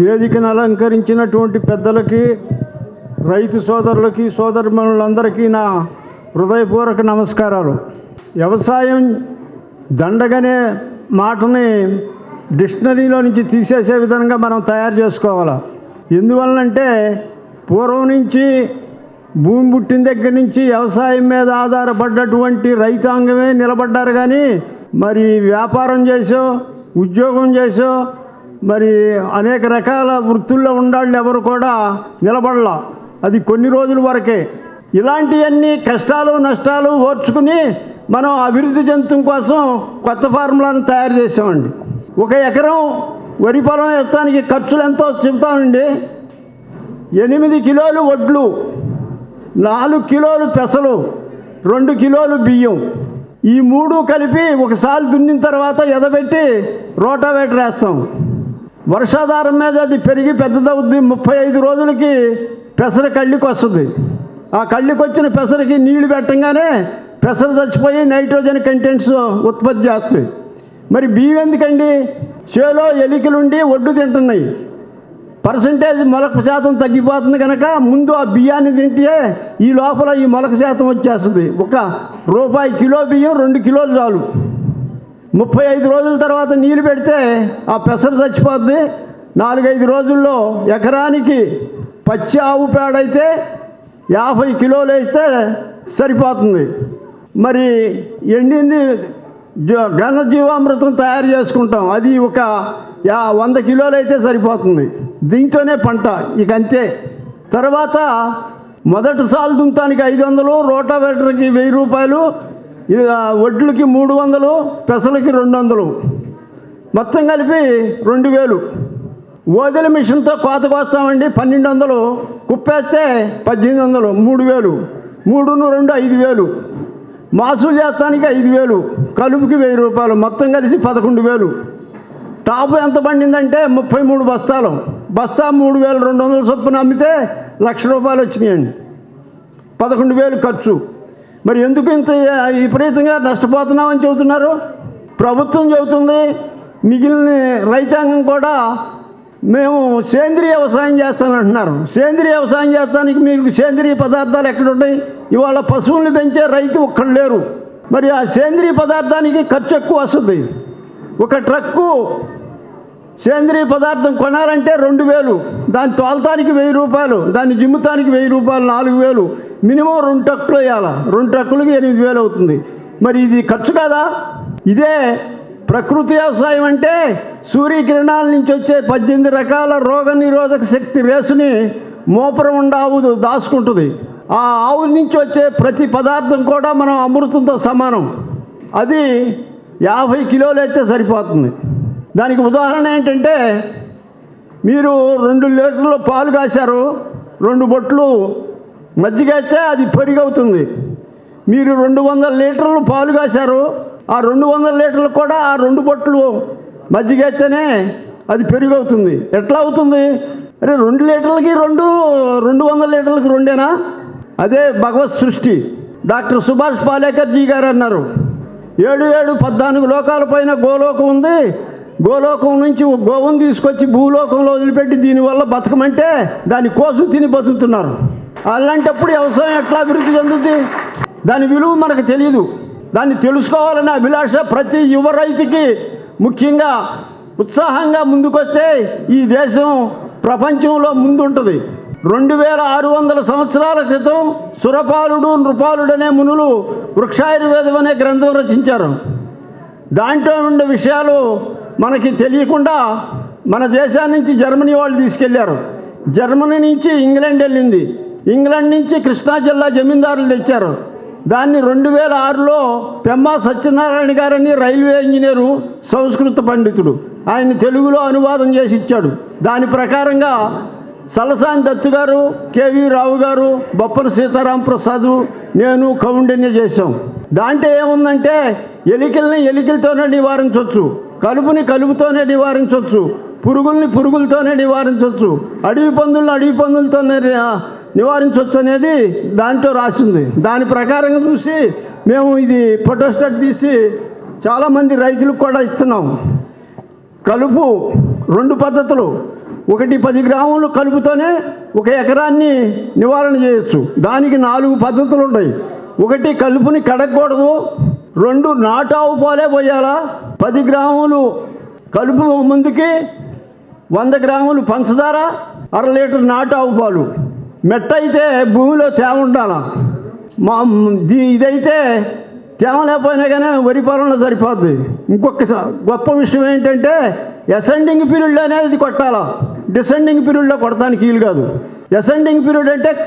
వేదికను అలంకరించినటువంటి పెద్దలకి రైతు సోదరులకి సోదరులందరికీ నా హృదయపూర్వక నమస్కారాలు. వ్యవసాయం దండగనే మాటని డిక్షనరీలో నుంచి తీసేసే విధంగా మనం తయారు చేసుకోవాలి? ఎందువల్లంటే పూర్వం నుంచి భూమి పుట్టిన దగ్గర నుంచి వ్యవసాయం మీద ఆధారపడ్డటువంటి రైతాంగమే నిలబడ్డారు కానీ మరి వ్యాపారం చేసో ఉద్యోగం చేసో మరి అనేక రకాల వృత్తుల్లో ఉండాళ్ళు ఎవరు కూడా నిలబడలా. అది కొన్ని రోజుల వరకే. ఇలాంటివన్నీ కష్టాలు నష్టాలు ఓర్చుకుని మనం అభివృద్ధి చెందడం కోసం కొత్త ఫార్ములాను తయారు చేసామండి ఒక ఎకరం వరి పొలం వేస్తానికి ఖర్చులు ఎంతో చెబుతామండి ఎనిమిది కిలోలు వడ్లు నాలుగు కిలోలు పెసలు రెండు కిలోలు బియ్యం. ఈ మూడు కలిపి ఒకసారి దున్నిన తర్వాత ఎదబెట్టి రోటావేటర్ వేస్తాం. వర్షాధారం మీద అది పెరిగి పెద్దదవుద్ది. ముప్పై ఐదు రోజులకి పెసర కళ్ళికి వస్తుంది. ఆ కళ్ళికి వచ్చిన పెసరకి నీళ్ళు పెట్టంగానే పెసర చచ్చిపోయి నైట్రోజన్ కంటెంట్స్ ఉత్పత్తి చేస్తాయి. మరి బియ్యం ఎందుకండి? చేలో ఎలికలుండి ఒడ్డు తింటున్నాయి. పర్సంటేజ్ మొలక శాతం తగ్గిపోతుంది కనుక ముందు ఆ బియ్యాన్ని తింటే ఈ లోపల ఈ మొలక శాతం వచ్చేస్తుంది. ఒక రూపాయి కిలో బియ్యం రెండు కిలోలు చాలు. ముప్పై ఐదు రోజుల తర్వాత నీళ్ళు పెడితే ఆ పెసరు చచ్చిపోద్ది. నాలుగైదు రోజుల్లో ఎకరానికి పచ్చి ఆవు పేడ అయితే యాభై కిలోలు వేస్తే సరిపోతుంది. మరి ఎండింది జ- ఘన జీవామృతం తయారు చేసుకుంటాం. అది ఒక యా వంద కిలోలు అయితే సరిపోతుంది. దీంతోనే పంట ఇక అంతే. తర్వాత మొదటి సాలు దుంతానికి ఐదు వందలు రోటావేటర్కి వెయ్యి రూపాయలు వడ్లకి మూడు వందలు పెసలకి రెండు వందలు. మొత్తం కలిపి రెండు వేలు. ఓదెల మిషన్తో కోత కోస్తామండి పన్నెండు వందలు. కుప్పేస్తే పద్దెనిమిది వందలు మూడు వేలు. మూడును రెండు ఐదు వేలు. మాసులు చేస్తానికి ఐదు వేలు. కలుపుకి వెయ్యి రూపాయలు. మొత్తం కలిసి పదకొండు వేలు. టాపు ఎంత పండిందంటే ముప్పై మూడు బస్తాలు. బస్తా మూడు వేలు రెండు వందల చొప్పున అమ్మితే లక్ష రూపాయలు వచ్చినాయండి. పదకొండు వేలు ఖర్చు. మరి ఎందుకు ఇంత విపరీతంగా నష్టపోతున్నామని చెబుతున్నారు? ప్రభుత్వం చెబుతుంది మిగిలిన రైతాంగం కూడా మేము సేంద్రియ వ్యవసాయం చేస్తానంటున్నారు. సేంద్రియ వ్యవసాయం చేస్తానికి మీకు సేంద్రియ పదార్థాలు ఎక్కడున్నాయి? ఇవాళ పశువుల్ని పెంచే రైతు ఒక్కడు లేరు. మరి ఆ సేంద్రియ పదార్థానికి ఖర్చు ఎక్కువ వస్తుంది. ఒక ట్రక్కు సేంద్రియ పదార్థం కొనాలంటే రెండు వేలు దాన్ని తోలటానికి వెయ్యి రూపాయలు దాన్ని జిమ్ముతానికి వెయ్యి రూపాయలు నాలుగు వేలు. మినిమం రెండు ట్రక్కులు వేయాలి? రెండు ట్రక్కులకి ఎనిమిది వేలు అవుతుంది. మరి ఇది ఖర్చు కాదా? ఇదే ప్రకృతి వ్యవసాయం అంటే సూర్యకిరణాల నుంచి వచ్చే పద్దెనిమిది రకాల రోగ నిరోధక శక్తి రేసుని మోపురం ఉండ ఆవు దాచుకుంటుంది. ఆ ఆవు నుంచి వచ్చే ప్రతి పదార్థం కూడా మనం అమృతంతో సమానం. అది యాభై కిలోలు అయితే సరిపోతుంది. దానికి ఉదాహరణ ఏంటంటే మీరు రెండు లీటర్లు పాలు కాశారు రెండు బొట్లు మజ్జిగ అయితే అది పెరుగవుతుంది మీరు రెండు వందల లీటర్లు పాలు కాశారు ఆ రెండు వందల లీటర్లు కూడా ఆ రెండు బొట్లు మజ్జిగ అయితేనే అది పెరుగవుతుంది. ఎట్లా అవుతుంది? అరే రెండు లీటర్లకి రెండు రెండు వందల లీటర్లకి రెండేనా? అదే భగవత్ సృష్టి. డాక్టర్ సుభాష్ పాలేకర్ జీ గారు అన్నారు ఏడు ఏడు పద్నాలుగు లోకాల పైన గోలోకం ఉంది. గోలోకం నుంచి గోవును తీసుకొచ్చి భూలోకంలో వదిలిపెట్టి దీనివల్ల బతకమంటే దాని కోసం తిని బతుకుతున్నారు. అలాంటప్పుడు వ్యవసాయం ఎట్లా అభివృద్ధి చెందుతుంది దాని విలువ మనకు తెలియదు దాన్ని తెలుసుకోవాలనే అభిలాష ప్రతి యువ రైతుకి ముఖ్యంగా ఉత్సాహంగా ముందుకొస్తే ఈ దేశం ప్రపంచంలో ముందుంటుంది. రెండు వేల ఆరు వందల సంవత్సరాల క్రితం సురపాలుడు నృపాలుడు అనే మునులు వృక్షాయుర్వేదం అనే గ్రంథం రచించారు. దాంట్లో ఉండే విషయాలు మనకి తెలియకుండా మన దేశాన్ని నుంచి జర్మనీ వాళ్ళు తీసుకెళ్ళారు. జర్మనీ నుంచి ఇంగ్లాండ్ వెళ్ళింది. ఇంగ్లాండ్ నుంచి కృష్ణా జిల్లా జమీందారులు తెచ్చారు. దాన్ని రెండు వేల ఆరులో పెమ్మా సత్యనారాయణ గారని రైల్వే ఇంజనీరు సంస్కృత పండితుడు. ఆయన తెలుగులో అనువాదం చేసి ఇచ్చాడు. దాని ప్రకారంగా సలసాని దత్తు గారు కేవీ రావు గారు బొప్పన సీతారాం ప్రసాద్ నేను కౌండిన్య చేశాం. దాంట్లో ఏముందంటే ఎలికల్ని ఎలికలతోనే నివారించవచ్చు కలుపుని కలుపుతోనే నివారించవచ్చు పురుగుల్ని పురుగులతోనే నివారించవచ్చు అడవి పందులను అడవి పందులతోనే నివారించవచ్చు అనేది దాంట్లో రాసింది. దాని ప్రకారంగా చూసి మేము ఇది ఫోటోస్టాట్ తీసి చాలామంది రైతులకు కూడా ఇస్తున్నాం. కలుపు రెండు పద్ధతులు. ఒకటి పది గ్రాములు కలుపుతోనే ఒక ఎకరాన్ని నివారణ చేయొచ్చు. దానికి నాలుగు పద్ధతులు ఉంటాయి. ఒకటి కలుపుని కడగకూడదు. రెండు నాటావు పోలే పోయాలా? పది గ్రాములు కలుపు ముందుకి వంద గ్రాములు పంచదార అర లీటర్ నాటావు పాలు. మెట్ట అయితే భూమిలో తేమ ఉండాలి. మా ఇదైతే తేమ లేకపోయినా కానీ వరి పొలంలో సరిపోద్ది. ఇంకొక స- గొప్ప విషయం ఏంటంటే అసెండింగ్ పీరియడ్ అనేది కొట్టాలా. డిసెండింగ్ పీరియడ్లో కొడతానికి వీలు కాదు. అసెండింగ్ పీరియడ్ అంటే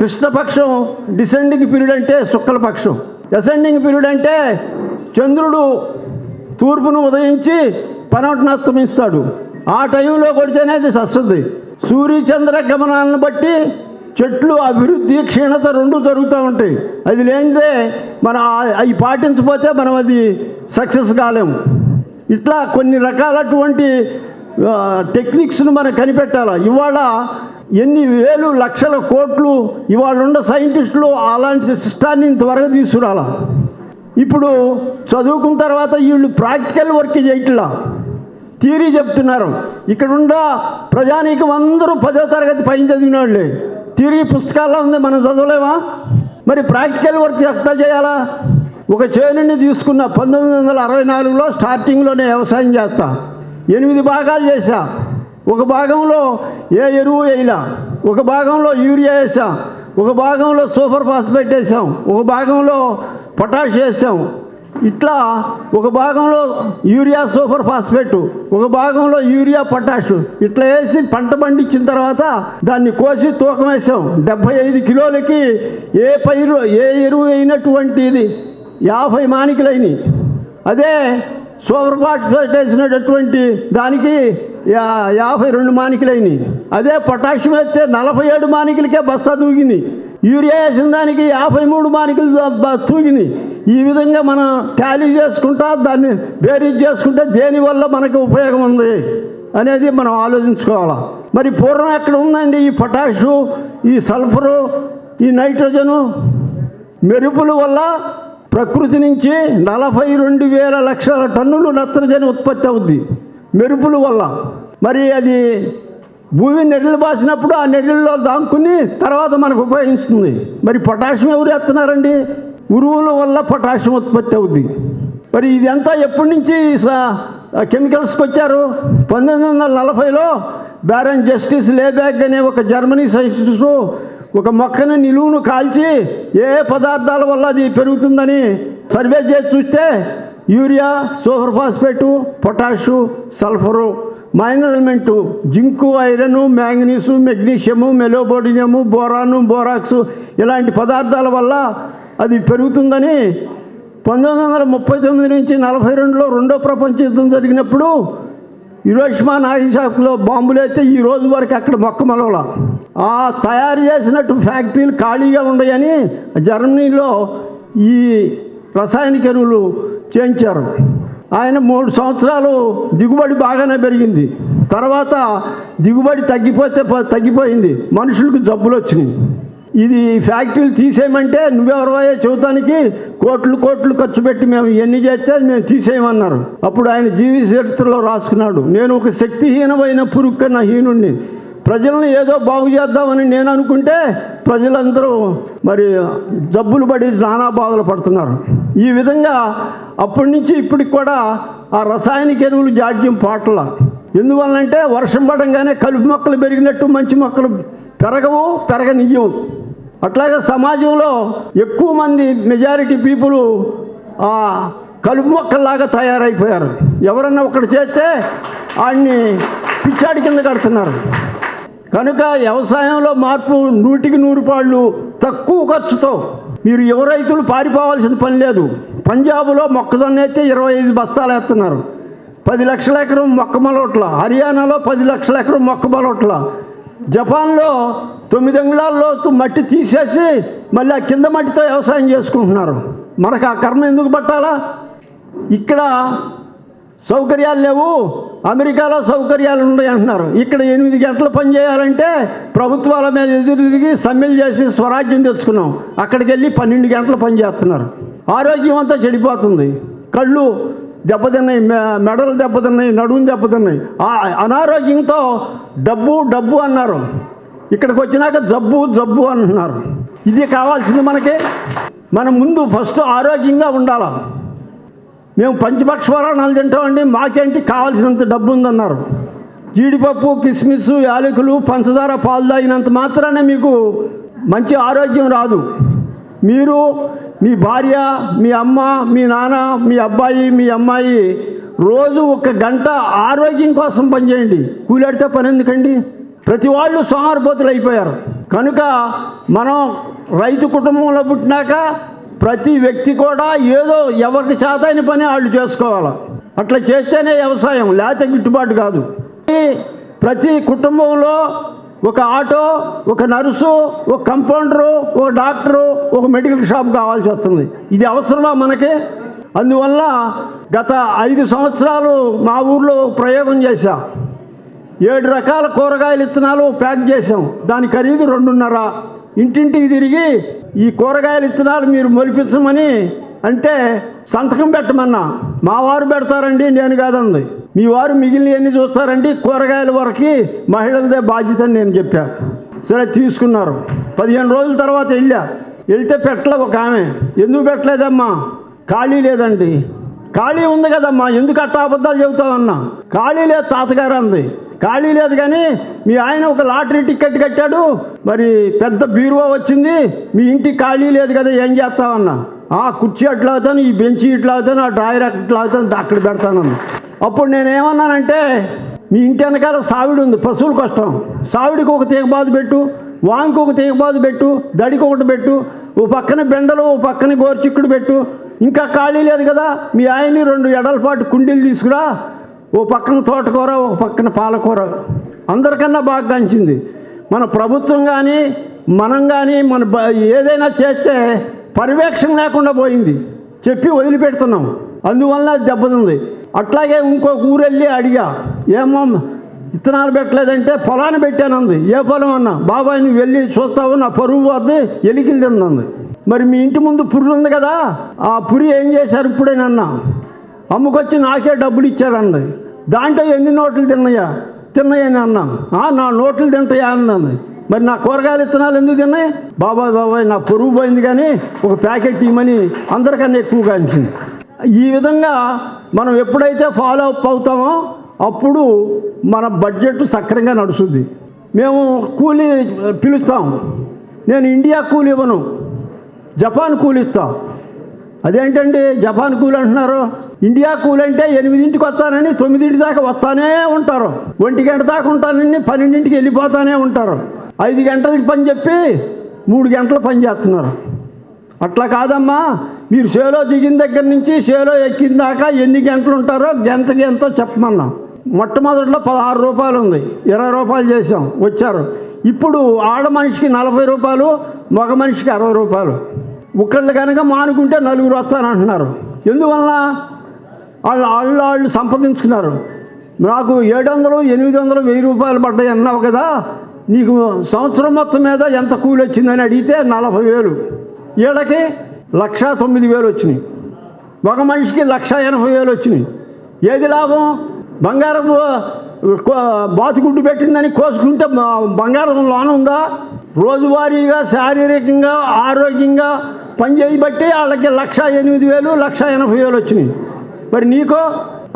కృష్ణపక్షం డిసెండింగ్ పీరియడ్ అంటే శుక్లపక్షం. అసెండింగ్ పీరియడ్ అంటే చంద్రుడు తూర్పును ఉదయించి పనవటను అస్తమిస్తాడు. ఆ టైంలో కొడితేనే అది సస్తుంది. సూర్య చంద్ర గమనాలను బట్టి చెట్లు అభివృద్ధి క్షీణత రెండు జరుగుతూ ఉంటాయి. అది లేనిదే మనం అవి పాటించకపోతే మనం అది సక్సెస్ కాలేము. ఇట్లా కొన్ని రకాలటువంటి టెక్నిక్స్ను మనం కనిపెట్టాలి? ఇవాళ ఎన్ని వేలు లక్షల కోట్లు ఇవాళ ఉన్న సైంటిస్టులు అలాంటి సిస్టాన్ని త్వరగా తీసుకురాల? ఇప్పుడు చదువుకున్న తర్వాత వీళ్ళు ప్రాక్టికల్ వర్క్ చేయట్లా? థియరీ చెప్తున్నారు. ఇక్కడున్న ప్రజానీకం అందరూ పదో తరగతి పైన చదివిన వాళ్ళే తిరిగి పుస్తకాల్లో ఉంది మనం చదవలేమా? మరి ప్రాక్టికల్ వర్క్ ఎట్లా చేయాలా? ఒక చేనుని తీసుకున్న పంతొమ్మిది వందల అరవై నాలుగులో స్టార్టింగ్లోనే వ్యవసాయం చేస్తా. ఎనిమిది భాగాలు చేశా. ఒక భాగంలో ఏ ఎరువు వేయలా? ఒక భాగంలో యూరియా వేసాం ఒక భాగంలో సూపర్ ఫాస్ఫేట్ వేసాం ఒక భాగంలో పొటాష్ వేసాం ఇట్లా ఒక భాగంలో యూరియా సూపర్ ఫాస్ఫేట్ ఒక భాగంలో యూరియా పొటాష్. ఇట్లా వేసి పంట పండించిన తర్వాత దాన్ని కోసి తూకం వేసాం. డెబ్బై ఐదు కిలోలకి ఏ పైరు ఏ ఎరువు అయినటువంటిది? యాభై మానికలైనవి అదే సూపర్ ఫాస్ఫేట్ వేసినటువంటి దానికి యాభై రెండు మానికలైనవి అదే పొటాషియం వేస్తే నలభై ఏడు మానికలకే బస్తా దూగింది యూరియా వేసిన దానికి యాభై మూడు మానికలు తూగింది ఈ విధంగా మనం టాలీ చేసుకుంటా దాన్ని బేరీజ్ చేసుకుంటే దేనివల్ల మనకు ఉపయోగం ఉంది అనేది మనం ఆలోచించుకోవాలి. మరి పూర్వం ఎక్కడ ఉందండి? ఈ పొటాషు ఈ సల్ఫరు ఈ నైట్రోజను మెరుపుల వల్ల ప్రకృతి నుంచి నలభై రెండు వేల లక్షల టన్నులు నత్రజని ఉత్పత్తి అవుద్ది. మెరుపుల వల్ల. మరి అది భూమి నెడలు బాసినప్పుడు ఆ నెడల్లో దాక్కుని తర్వాత మనకు ఉపయోగిస్తుంది. మరి పొటాషియం ఎవరు ఎత్తున్నారండి? ఉరువుల వల్ల పొటాషియం ఉత్పత్తి అవుద్ది. మరి ఇదంతా ఎప్పటి నుంచి కెమికల్స్కి వచ్చారు? పంతొమ్మిది వందల నలభైలో బ్యారన్ జస్టిస్ లేబ్యాక్ అనే ఒక జర్మనీ సైంటిస్టు ఒక మొక్కను నిలువును కాల్చి ఏ పదార్థాల వల్ల అది పెరుగుతుందని సర్వే చేసి చూస్తే urea super phosphate potash sulphur minor element zinc iron manganese magnesium molybdenum boron borax ఇలాంటి పదార్థాల వల్ల అది పెరుగుతుందని పంతొమ్మిది వందల ముప్పై తొమ్మిది నుంచి నలభై రెండులో రెండో ప్రపంచ యుద్ధం జరిగినప్పుడు హిరోషిమా నాగసాకులో బాంబులు అయితే ఈ రోజు వరకు అక్కడ మొక్క మొలవల. ఆ తయారు చేసినట్టు ఫ్యాక్టరీలు ఖాళీగా ఉన్నాయని జర్మనీలో ఈ రసాయనిక ఎరువులు చేయించారు. ఆయన మూడు సంవత్సరాలు దిగుబడి బాగానే పెరిగింది. తర్వాత దిగుబడి తగ్గిపోతే తగ్గిపోయింది. మనుషులకు జబ్బులు వచ్చినాయి. ఇది ఫ్యాక్టరీలు తీసేయమంటే నువ్వెవరవయ్యా చూడటానికి కోట్లు కోట్లు ఖర్చు పెట్టి మేము ఎన్ని చేస్తే మేము తీసేయమన్నారు. అప్పుడు ఆయన జీవి చరిత్రలో రాసుకున్నాడు. నేను ఒక శక్తిహీనమైన పురుగు హీనుణ్ణి. ప్రజలను ఏదో బాగు చేద్దామని నేను అనుకుంటే ప్రజలందరూ మరి జబ్బులు పడి నానా బాధలు పడుతున్నారు. ఈ విధంగా అప్పటి నుంచి ఇప్పటికి కూడా ఆ రసాయనిక ఎరువులు జాడ్యం పాటల. ఎందువల్లంటే వర్షం పడంగానే కలుపు మొక్కలు పెరిగినట్టు మంచి మొక్కలు పెరగవు పెరగనియ్యవు అట్లాగే సమాజంలో ఎక్కువ మంది మెజారిటీ పీపుల్ ఆ కలుపు మొక్కల్లాగా తయారైపోయారు. ఎవరన్నా ఒకటి చేస్తే వాడిని పిచ్చాడి కింద కడుతున్నారు. కనుక వ్యవసాయంలో మార్పు నూటికి నూరు పాళ్ళు తక్కువ ఖర్చుతో మీరు యువ రైతులు పారిపోవాల్సిన పని లేదు. పంజాబ్లో మొక్కజొన్న అయితే ఇరవై ఐదు బస్తాలు వేస్తున్నారు. పది లక్షల ఎకరం మొక్క మొలట్ల హర్యానాలో పది లక్షల ఎకరం మొక్క మొలవట్ల. జపాన్లో తొమ్మిది అంగుళాల్లో మట్టి తీసేసి మళ్ళీ ఆ కింద మట్టితో వ్యవసాయం చేసుకుంటున్నారు. మనకు ఆ కర్మ ఎందుకు పట్టాలా? ఇక్కడ సౌకర్యాలు లేవు. అమెరికాలో సౌకర్యాలు ఉన్నాయి అంటున్నారు. ఇక్కడ ఎనిమిది గంటలు పని చేయాలంటే ప్రభుత్వాల మీద ఎదురు తిరిగి సమ్మెలు చేసి స్వరాజ్యం తెచ్చుకున్నాం. అక్కడికి వెళ్ళి పన్నెండు గంటలు పని చేస్తున్నారు. ఆరోగ్యం అంతా చెడిపోతుంది. కళ్ళు దెబ్బతిన్నాయి మె- మెడలు దెబ్బతిన్నాయి నడుము దెబ్బతిన్నాయి. ఆ అనారోగ్యంతో డబ్బు డబ్బు అన్నారు. ఇక్కడికి వచ్చినాక జబ్బు జబ్బు అంటున్నారు. ఇది కావాల్సింది మనకి. మనం ముందు ఫస్ట్ ఆరోగ్యంగా ఉండాలి? మేము పంచపక్ష వరాణాలు తింటామండి మాకేంటి కావాల్సినంత డబ్బు ఉందన్నారు జీడిపప్పు కిస్మిస్ యాలకులు పంచదార పాలు తాగినంత మాత్రానే మీకు మంచి ఆరోగ్యం రాదు. మీరు మీ భార్య మీ అమ్మ మీ నాన్న మీ అబ్బాయి మీ అమ్మాయి రోజు ఒక గంట ఆరోగ్యం కోసం పనిచేయండి. కూలాడితే పని ఎందుకండి? ప్రతి వాళ్ళు సోమారిపోతులు అయిపోయారు. కనుక మనం రైతు కుటుంబంలో పుట్టినాక ప్రతి వ్యక్తి కూడా ఏదో ఎవరికి చేతైన పని వాళ్ళు చేసుకోవాలి. అట్లా చేస్తేనే వ్యవసాయం లేకపోతే గిట్టుబాటు కాదు. ప్రతి కుటుంబంలో ఒక ఆటో ఒక నర్సు ఒక కంపౌండరు ఒక డాక్టరు ఒక మెడికల్ షాప్ కావాల్సి వస్తుంది. ఇది అవసరమా మనకి? అందువల్ల గత ఐదు సంవత్సరాలు మా ఊర్లో ప్రయోగం చేశా. ఏడు రకాల కూరగాయల విత్తనాలు ప్యాక్ చేసాం దాని ఖరీదు రెండున్నర. ఇంటింటికి తిరిగి ఈ కూరగాయల విత్తనాలు మీరు మొలిపించమని అంటే సంతకం పెట్టమన్నా. మా వారు పెడతారండి నేను కాదంది. మీ వారు మిగిలినవన్నీ చూస్తారండి కూరగాయల వరకు మహిళలదే బాధ్యత అని నేను చెప్పా. సరే తీసుకున్నారు. పదిహేను రోజుల తర్వాత వెళ్ళా. వెళ్తే పెట్టలే ఒక ఆమె. ఎందుకు పెట్టలేదమ్మా? ఖాళీ లేదండి. ఖాళీ ఉంది కదమ్మా ఎందుకు అట్టా అబద్ధాలు చెబుతావన్నా? ఖాళీ లేదు తాతగారు అంది ఖాళీ లేదు కానీ మీ ఆయన ఒక లాటరీ టికెట్ కట్టాడు. మరి పెద్ద బీరువా వచ్చింది. మీ ఇంటికి ఖాళీ లేదు కదా ఏం చేస్తామన్నా ఆ కుర్చీ అట్లా అవుతాను ఈ బెంచి ఇట్లా అవుతాను ఆ డ్రాయర్ అట్లా అవుతాను అక్కడ పెడతానన్నా. అప్పుడు నేనేమన్నానంటే మీ ఇంటి వెనకాల సావిడి ఉంది పశువుల కష్టం. సావిడికి ఒక తీగబాదు పెట్టు వాంకి ఒక తీగబాదు పెట్టు దడికి ఒకటి పెట్టు ఓ పక్కన బెండలు ఓ పక్కన గోరుచిక్కుడు పెట్టు. ఇంకా ఖాళీ లేదు కదా మీ ఆయన్ని రెండు ఎడలపాటు కుండీలు తీసుకురా ఓ పక్కన తోటకూర ఒక పక్కన పాలకూర. అందరికన్నా బాగా కంచింది మన ప్రభుత్వం కానీ మనం కానీ మన ఏదైనా చేస్తే పర్యవేక్షణ లేకుండా పోయింది. చెప్పి వదిలిపెడుతున్నాం. అందువల్ల అది దెబ్బతింది. అట్లాగే ఇంకొక ఊరు వెళ్ళి అడిగా ఏమో విత్తనాలు పెట్టలేదంటే పొలాన్ని పెట్టానంది. ఏ పొలం అన్నా? బాబాయ్ నువ్వు వెళ్ళి చూస్తావు నా పరువు పోద్ది ఎలికిలు మరి మీ ఇంటి ముందు పురి ఉంది కదా ఆ పురి ఏం చేశారు ఇప్పుడేనన్నా? అమ్ముకొచ్చి నాకే డబ్బులు ఇచ్చారండి దాంట్లో ఎన్ని నోట్లు తిన్నాయా? తిన్నాయని అన్నా. నా నోట్లు తింటాయా అన్నాను మరి నా కూరగాయలు ఇత్తనాలు ఎందుకు తిన్నాయి? బాబాయ్ బాబాయ్ నా పొరుగు పోయింది కానీ ఒక ప్యాకెట్ ఇవ్వమని అందరికన్నా ఎక్కువగా అనిచింది ఈ విధంగా మనం ఎప్పుడైతే ఫాలో అప్ అవుతామో అప్పుడు మన బడ్జెట్ సక్రంగా నడుస్తుంది. మేము కూలీ పిలుస్తాం. నేను ఇండియా కూలి ఇవ్వను. జపాన్ కూలి ఇస్తాం. అదేంటండి జపాన్ కూలి అంటున్నారు? ఇండియా కూల్ అంటే ఎనిమిదింటికి వస్తానని తొమ్మిదింటి దాకా వస్తానే ఉంటారు. ఒంటి గంట దాకా ఉంటానని పన్నెండింటికి వెళ్ళిపోతానే ఉంటారు. ఐదు గంటలకి పని చెప్పి మూడు గంటలు పని చేస్తున్నారు. అట్లా కాదమ్మా మీరు షేలో దిగిన దగ్గర నుంచి షేలో ఎక్కిన దాకా ఎన్ని గంటలు ఉంటారో గంటకి ఎంతో చెప్పమన్నాం. మొట్టమొదట్లో పదహారు రూపాయలు ఉంది. ఇరవై రూపాయలు చేసాం వచ్చారు. ఇప్పుడు ఆడ మనిషికి నలభై రూపాయలు మగ మనిషికి అరవై రూపాయలు. ఒకళ్ళు కనుక మానుకుంటే నలుగురు వస్తానంటున్నారు. ఎందువలన? వాళ్ళు వాళ్ళు వాళ్ళు సంప్రదించుకున్నారు నాకు ఏడు వందలు ఎనిమిది వందలు వెయ్యి రూపాయలు పడ్డాయి అన్నావు కదా నీకు సంవత్సరం మొత్తం మీద ఎంత కూలి వచ్చిందని అడిగితే నలభై వేలు. వీళ్ళకి లక్ష తొమ్మిది వేలు వచ్చినాయి. ఒక మనిషికి లక్ష ఎనభై వేలు వచ్చినాయి. ఏది లాభం? బంగారం కో- బాతుగుడ్డు పెట్టిందని కోసుకుంటే బంగారం లోన ఉందా? రోజువారీగా శారీరకంగా ఆరోగ్యంగా పనిచేయబట్టి వాళ్ళకి లక్ష ఎనిమిది వేలు లక్ష ఎనభై వేలు వచ్చినాయి. మరి నీకో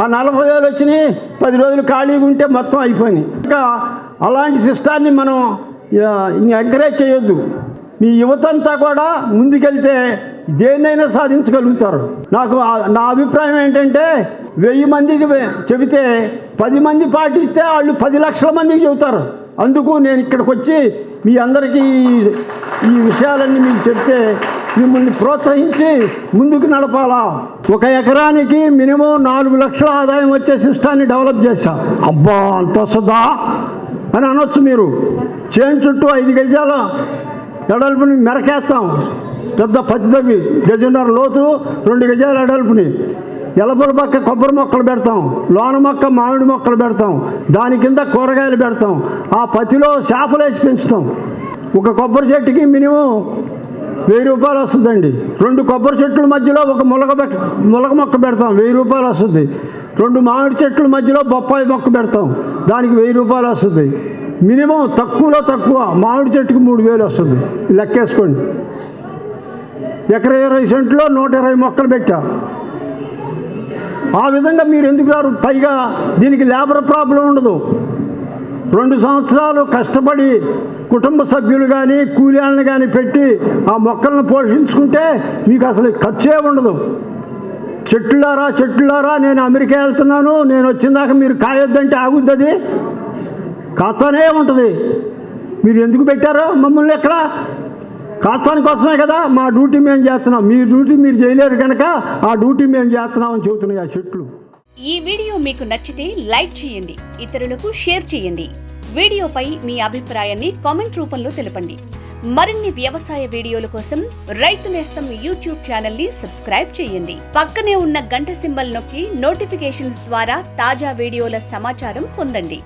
ఆ నలభై వేలు వచ్చినాయి పది రోజులు ఖాళీగా ఉంటే మొత్తం అయిపోయినాయి. ఇంకా అలాంటి సిస్టాన్ని మనం ఎంకరేజ్ చేయొద్దు. మీ యువతంతా కూడా ముందుకెళ్తే దేన్నైనా సాధించగలుగుతారు. నాకు నా అభిప్రాయం ఏంటంటే వెయ్యి మందికి చెబితే పది మంది పాటిస్తే వాళ్ళు పది లక్షల మందికి చెబుతారు. అందుకు నేను ఇక్కడికి వచ్చి మీ అందరికీ ఈ- విషయాలన్నీ మీకు చెప్తే మిమ్మల్ని ప్రోత్సహించి ముందుకు నడపాలా? ఒక ఎకరానికి మినిమం నాలుగు లక్షల ఆదాయం వచ్చే సిస్టాన్ని డెవలప్ చేశా. అబ్బా అంత వస్తుందా? అని అనొచ్చు మీరు. చేను చుట్టూ ఐదు గజాల ఎడల్పుని మెరకేస్తాం. పెద్ద పెద్దవి గజన్నర లోతు రెండు గజాల ఎడల్పుని ఎలబల పక్క కొబ్బరి మొక్కలు పెడతాం లోన మొక్క మామిడి మొక్కలు పెడతాం దాని కింద కూరగాయలు పెడతాం ఆ పత్తిలో చేపలు వేసి పెంచుతాం. ఒక కొబ్బరి చెట్టుకి మినిమం వెయ్యి రూపాయలు వస్తుందండి. రెండు కొబ్బరి చెట్ల మధ్యలో ఒక ములగ ములగ మొక్క పెడతాం వెయ్యి రూపాయలు వస్తుంది. రెండు మామిడి చెట్ల మధ్యలో బొప్పాయి మొక్క పెడతాం దానికి వెయ్యి రూపాయలు వస్తుంది. మినిమం తక్కువలో తక్కువ మామిడి చెట్టుకి మూడు వేలు వస్తుంది. లెక్కేసుకోండి. ఎకర ఇరవై సెంట్లో నూట ఇరవై మొక్కలు పెట్టా. ఆ విధంగా మీరు ఎందుకు రారు పైగా దీనికి లేబర్ ప్రాబ్లం ఉండదు. రెండు సంవత్సరాలు కష్టపడి కుటుంబ సభ్యులు కానీ కూలీలను కానీ పెట్టి ఆ మొక్కలను పోషించుకుంటే మీకు అసలు ఖర్చే ఉండదు. చెట్టులారా చెట్టులారా నేను అమెరికా వెళ్తున్నాను నేను వచ్చిన దాకా మీరు కాయొద్దంటే ఆగుద్ది అది కాస్తానే ఉంటుంది. మీరు ఎందుకు పెట్టారో? మమ్మల్ని ఎక్కడ? కాస్తాని కోసమే కదా మా డ్యూటీ మేము చేస్తున్నాం. మీ డ్యూటీ మీరు చేయలేరు కనుక ఆ డ్యూటీ మేము చేస్తున్నామని చెబుతున్నాయి ఆ చెట్లు. ఈ వీడియో మీకు నచ్చితే లైక్ చేయండి ఇతరులకు షేర్ చేయండి. వీడియోపై మీ అభిప్రాయాన్ని కామెంట్ రూపంలో తెలపండి. మరిన్ని వ్యవసాయ వీడియోల కోసం రైతు నేస్తం యూట్యూబ్ ఛానల్ని సబ్స్క్రైబ్ చేయండి. పక్కనే ఉన్న గంట సింబల్ నొక్కి నోటిఫికేషన్స్ ద్వారా తాజా వీడియోల సమాచారం పొందండి.